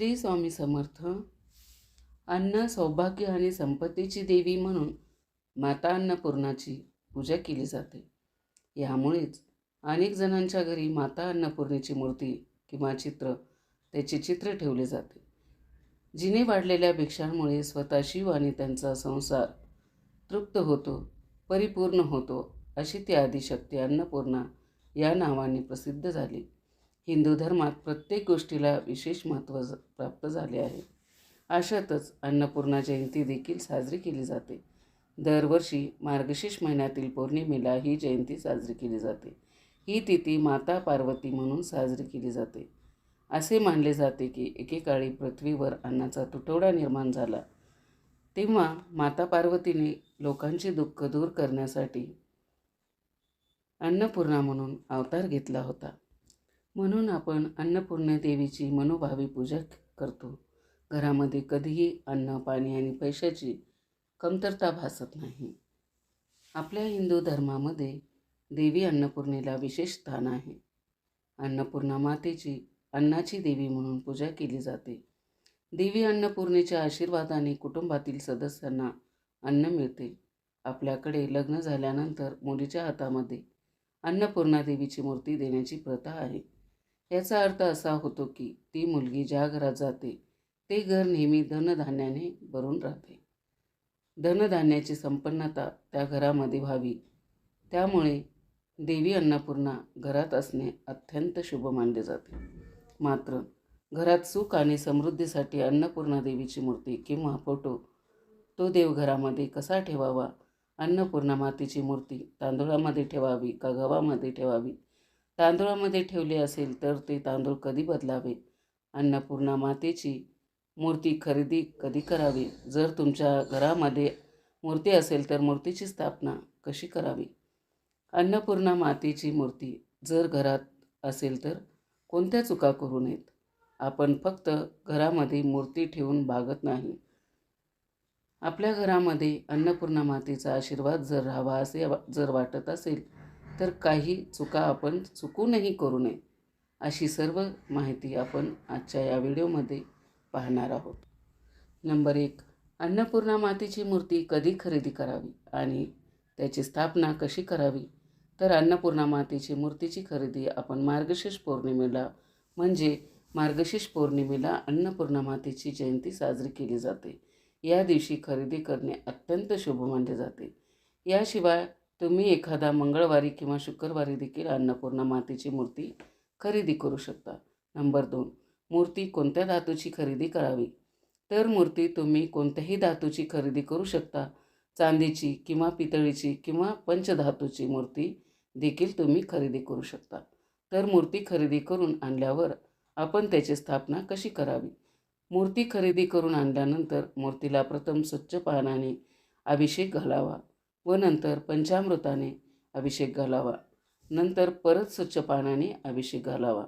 श्री स्वामी समर्थ अन्न सौभाग्य आणि संपत्तीची देवी म्हणून माता अन्नपूर्णाची पूजा केली जाते. यामुळेच अनेक जणांच्या घरी माता अन्नपूर्णेची मूर्ती किंवा चित्र त्याचे चित्र ठेवले जाते. जिने वाढलेल्या भिक्षांमुळे स्वतः शिव आणि त्यांचा संसार तृप्त होतो परिपूर्ण होतो अशी ती आदिशक्ती अन्नपूर्णा या नावाने प्रसिद्ध झाली. हिंदू धर्मात प्रत्येक गोष्टीला विशेष महत्त्व प्राप्त झाले आहे. अशातच अन्नपूर्णा जयंती देखील साजरी केली जाते. दरवर्षी मार्गशीर्ष महिन्यातील पौर्णिमेला ही जयंती साजरी केली जाते. ही तिथी माता पार्वती म्हणून साजरी केली जाते. असे मानले जाते की एकेकाळी पृथ्वीवर अन्नाचा तुटवडा निर्माण झाला. तेव्हा माता पार्वतीने लोकांचे दुःख दूर करण्यासाठी अन्नपूर्णा म्हणून अवतार घेतला होता. म्हणून आपण अन्नपूर्णा देवीची मनोभावी पूजा करतो. घरामध्ये कधीही अन्न पाणी आणि पैशाची कमतरता भासत नाही. आपल्या हिंदू धर्मामध्ये देवी अन्नपूर्णेला विशेष स्थान आहे. अन्नपूर्णा मातेची अन्नाची देवी म्हणून पूजा केली जाते. देवी अन्नपूर्णेच्या आशीर्वादाने कुटुंबातील सदस्यांना अन्न मिळते. आपल्याकडे लग्न झाल्यानंतर मुलीच्या हातामध्ये अन्नपूर्णा देवीची मूर्ती देण्याची प्रथा आहे. याचा अर्थ असा होतो की ती मुलगी ज्या घरात जाते ते घर नेहमी धनधान्याने भरून राहते. धनधान्याची संपन्नता त्या घरामध्ये व्हावी. त्यामुळे देवी अन्नपूर्णा घरात असणे अत्यंत शुभ मानले जाते. मात्र घरात सुख आणि समृद्धीसाठी अन्नपूर्णा देवीची मूर्ती किंवा फोटो तो देव घरामध्ये कसा ठेवावा? अन्नपूर्णा मातीची मूर्ती तांदूळामध्ये ठेवावी का गव्हामध्ये ठेवावी? तांदूळामध्ये ठेवले असेल तर ते तांदूळ कधी बदलावे? अन्नपूर्णा मातेची मूर्ती खरेदी कधी करावी? जर तुमच्या घरामध्ये मूर्ती असेल तर मूर्तीची स्थापना कशी करावी? अन्नपूर्णा मातेची मूर्ती जर घरात असेल तर कोणत्या चुका करू नयेत? आपण फक्त घरामध्ये मूर्ती ठेवून भागत नाही. आपल्या घरामध्ये अन्नपूर्णा मातेचा आशीर्वाद जर राहावा असे वा- जर वाटत असेल तर काही चुका आपण चुकूनही करू नये अशी सर्व माहिती आपण आजच्या या व्हिडिओमध्ये पाहणार आहोत. नंबर एक अन्नपूर्णा मातेची मूर्ती कधी खरेदी करावी आणि त्याची स्थापना कशी करावी? तर अन्नपूर्णा मातेची मूर्तीची खरेदी आपण मार्गशीर्ष पौर्णिमेला म्हणजे मार्गशीर्ष पौर्णिमेला अन्नपूर्णा मातेची जयंती साजरी केली जाते. या दिवशी खरेदी करणे अत्यंत शुभ मानले जाते. याशिवाय तुम्ही एखादा मंगळवारी किंवा शुक्रवारी देखील अन्नपूर्णा मातेची मूर्ती खरेदी करू शकता. नंबर दोन मूर्ती कोणत्या धातूची खरेदी करावी? तर मूर्ती तुम्ही कोणत्याही धातूची खरेदी करू शकता. चांदीची किंवा पितळीची किंवा पंचधातूची मूर्ती देखील तुम्ही खरेदी करू शकता. तर मूर्ती खरेदी करून आणल्यावर आपण त्याची स्थापना कशी करावी? मूर्ती खरेदी करून आणल्यानंतर मूर्तीला प्रथम स्वच्छ पानाने अभिषेक घालावा. व नंतर पंचामृताने अभिषेक घालावा. नंतर परत स्वच्छ पानाने अभिषेक घालावा.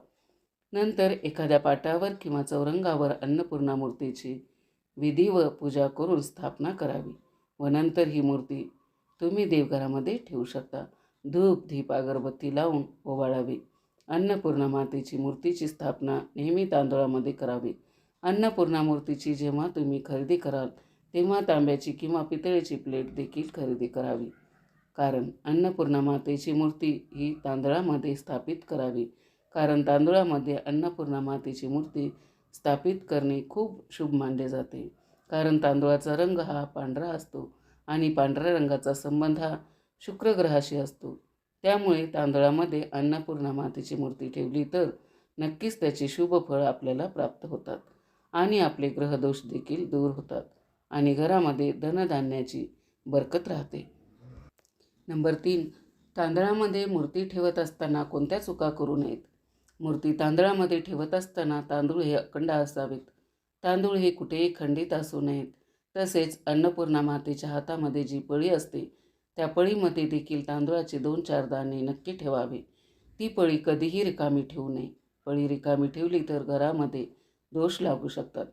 नंतर एखाद्या पाटावर किंवा चौरंगावर अन्नपूर्णा मूर्तीची विधी व पूजा करून स्थापना करावी व नंतर ही मूर्ती तुम्ही देवघरामध्ये ठेवू शकता. धूप दीप अगरबत्ती लावून ओवाळावी. अन्नपूर्णा मातेची मूर्तीची स्थापना नेहमी तांदुळामध्ये करावी. अन्नपूर्णा मूर्तीची जेव्हा तुम्ही खरेदी कराल तेव्हा तांब्याची किंवा पितळेची प्लेट देखील खरेदी करावी. कारण अन्नपूर्णा मातेची मूर्ती ही तांदळामध्ये स्थापित करावी. कारण तांदूळामध्ये अन्नपूर्णा मातेची मूर्ती स्थापित करणे खूप शुभ मानले जाते. कारण तांदूळाचा रंग हा पांढरा असतो आणि पांढऱ्या रंगाचा संबंध हा शुक्रग्रहाशी असतो. त्यामुळे तांदळामध्ये अन्नपूर्णा मातेची मूर्ती ठेवली तर नक्कीच त्याचे शुभ फळ आपल्याला प्राप्त होतात आणि आपले ग्रहदोष देखील दूर होतात. आणि घरामध्ये धनधान्याची बरकत राहते. नंबर तीन तांदळामध्ये मूर्ती ठेवत असताना कोणत्या चुका करू नयेत? मूर्ती तांदळामध्ये ठेवत असताना तांदूळ हे अखंड असावेत. तांदूळ हे कुठेही खंडित असू नयेत. तसेच अन्नपूर्णा मातेच्या हातामध्ये जी पळी असते त्या पळीमध्ये देखील तांदूळाचे दोन चार दाणे नक्की ठेवावे. ती पळी कधीही रिकामी ठेवू नये. पळी रिकामी ठेवली तर घरामध्ये दोष लागू शकतात.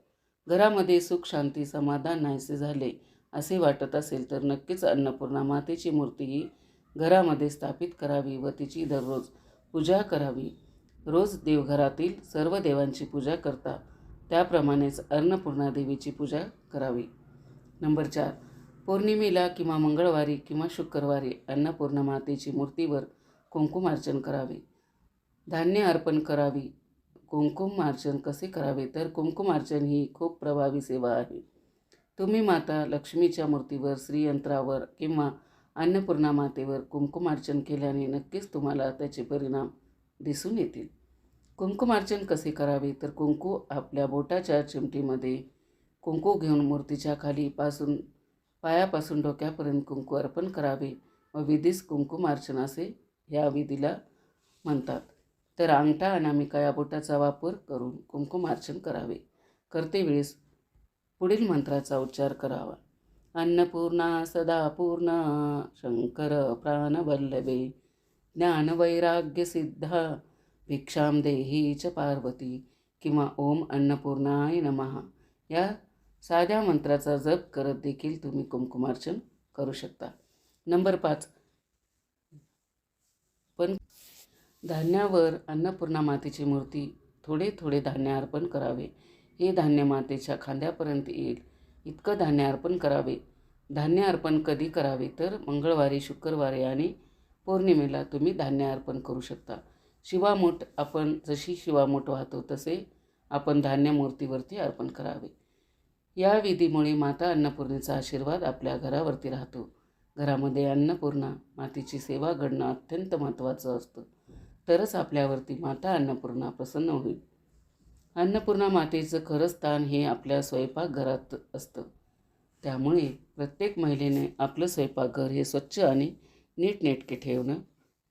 घरामध्ये सुख शांती समाधान नाहीसे झाले असे वाटत असेल तर नक्कीच अन्नपूर्णा मातेची मूर्ती ही घरामध्ये स्थापित करावी व तिची दररोज पूजा करावी. रोज देवघरातील सर्व देवांची पूजा करता त्याप्रमाणेच अन्नपूर्णा देवीची पूजा करावी. नंबर चार. पौर्णिमेला किंवा मंगळवारी किंवा शुक्रवारी अन्नपूर्णा मातेची मूर्तीवर कुंकुमार्चन करावे. धान्य अर्पण करावी. कुंकुमार्चन कसे करावे? तर कुंकुमार्चन ही खूप प्रभावी सेवा आहे. तुम्ही माता लक्ष्मीच्या मूर्तीवर श्रीयंत्रावर किंवा अन्नपूर्णा मातेवर कुंकुमार्चन केल्याने नक्कीच तुम्हाला त्याचे परिणाम दिसून येतील. कुंकुमार्चन कसे करावे? तर कुंकू आपल्या बोटाच्या चिमटीमध्ये कुंकू घेऊन मूर्तीच्या खाली पासून पायापासून डोक्यापर्यंत कुंकू अर्पण करावे व विधीस कुंकुमार्चन असे ह्या विधीला म्हणतात. तर अंगठा अनामिका या बोटाचा वापर करून कुंकुमार्चन करावे. करते वेळेस पुढील मंत्राचा उच्चार करावा. अन्नपूर्णा सदा पूर्णा शंकर प्राणवल्लभे ज्ञानवैराग्य सिद्धा भिक्षाम देही च पार्वती किंवा ओम अन्नपूर्णाय नमः. या साध्या मंत्राचा जप करत देखील तुम्ही कुंकुमार्चन करू शकता. नंबर पाच. पण धान्यावर अन्नपूर्णा मातेची मूर्ती थोडे थोडे धान्य अर्पण करावे. हे धान्य मातेच्या खांद्यापर्यंत येईल. इतकं धान्य अर्पण करावे. धान्य अर्पण कधी करावे? तर मंगळवारी शुक्रवारी आणि पौर्णिमेला तुम्ही धान्य अर्पण करू शकता. शिवामूठ आपण जशी शिवामूठ वाहतो तसे आपण धान्य मूर्तीवरती अर्पण करावे. या विधीमुळे माता अन्नपूर्णेचा आशीर्वाद आपल्या घरावरती राहतो. घरामध्ये अन्नपूर्णा मातीची सेवा घडणं अत्यंत महत्त्वाचं असतं. तरच आपल्यावरती माता अन्नपूर्णा प्रसन्न होईल. अन्नपूर्णा मातेचं खरं स्थान हे आपल्या स्वयंपाकघरात असतं. त्यामुळे प्रत्येक महिलेने आपलं स्वयंपाकघर हे स्वच्छ आणि नीटनेटके ठेवणं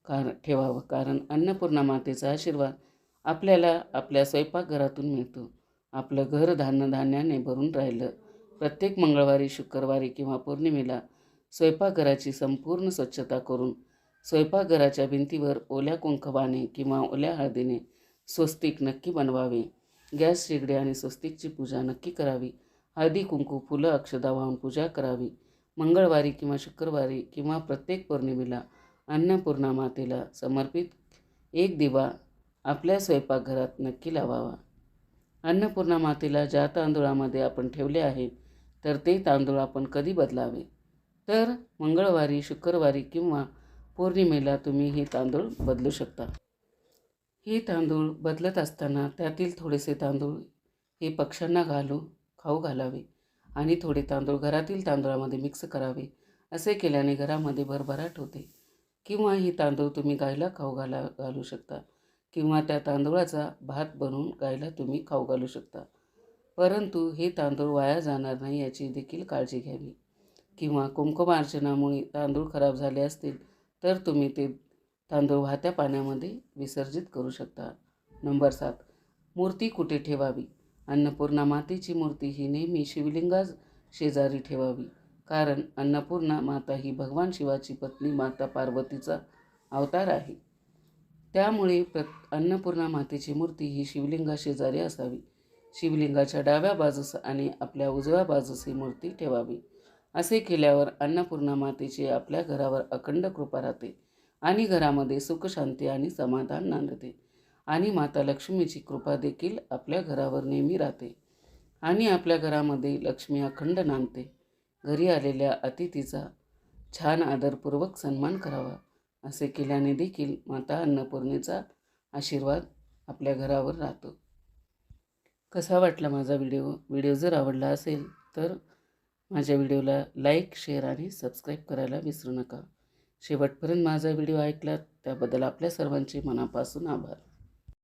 कार ठेवावं. कारण अन्नपूर्णा मातेचा आशीर्वाद आपल्याला आपल्या स्वयंपाकघरातून मिळतो. आपलं घर धान्य धान्याने भरून राहिलं. प्रत्येक मंगळवारी शुक्रवारी किंवा पौर्णिमेला स्वयंपाकघराची संपूर्ण स्वच्छता करून स्वयंपाकघराच्या भिंतीवर ओल्या कुंकवाने किंवा ओल्या हळदीने स्वस्तिक नक्की बनवावे. गॅस शेगडी आणि स्वस्तिकची पूजा नक्की करावी. हळदी कुंकू फुलं अक्षदा वाहून पूजा करावी. मंगळवारी किंवा शुक्रवारी किंवा प्रत्येक पौर्णिमेला अन्नपूर्णा मातेला समर्पित एक दिवा आपल्या स्वयंपाकघरात नक्की लावावा. अन्नपूर्णा मातेला ज्या तांदूळामध्ये आपण ठेवले आहे तर ते तांदूळ आपण कधी बदलावे? तर मंगळवारी शुक्रवारी किंवा पौर्णिमेला तुम्ही हे तांदूळ बदलू शकता. हे तांदूळ बदलत असताना त्यातील थोडेसे तांदूळ हे पक्ष्यांना घालू खाऊ घालावे आणि थोडे तांदूळ घरातील तांदूळामध्ये मिक्स करावे असे केल्याने घरामध्ये भरभराट होते. किंवा हे तांदूळ तुम्ही गायला खाऊ घाला घालू शकता. किंवा त्या तांदूळाचा भात बनवून गायला तुम्ही खाऊ घालू शकता. परंतु हे तांदूळ वाया जाणार नाही याची देखील काळजी घ्यावी. किंवा कुंकुमार्चनामुळे तांदूळ खराब झाले असतील तर तुम्ही ते तांदूळ वाहत्या पाण्यामध्ये विसर्जित करू शकता. नंबर सात मूर्ती कुठे ठेवावी? अन्नपूर्णा मातेची मूर्ती ही नेहमी शिवलिंगा शेजारी ठेवावी. कारण अन्नपूर्णा माता ही भगवान शिवाची पत्नी माता पार्वतीचा अवतार आहे. त्यामुळे प्र अन्नपूर्णा मातेची मूर्ती ही शिवलिंगा शेजारी असावी. शिवलिंगाच्या डाव्या बाजूस आणि आपल्या उजव्या बाजूस ही मूर्ती ठेवावी. असे केल्यावर अन्नपूर्णा मातेची आपल्या घरावर अखंड कृपा राहते आणि घरामध्ये सुखशांती आणि समाधान नांदते. आणि माता लक्ष्मीची कृपा देखील आपल्या घरावर नेहमी राहते आणि आपल्या घरामध्ये लक्ष्मी अखंड नांदते. घरी आलेल्या अतिथीचा छान आदरपूर्वक सन्मान करावा असे केल्याने देखील माता अन्नपूर्णेचा आशीर्वाद आपल्या घरावर राहतो. कसा वाटला माझा व्हिडिओ? व्हिडिओ जर आवडला असेल तर माझ्या व्हिडिओला लाईक शेअर आणि सबस्क्राईब करायला विसरू नका. शेवटपर्यंत माझा व्हिडिओ ऐकलात त्याबद्दल आपल्या सर्वांचे मनापासून आभार.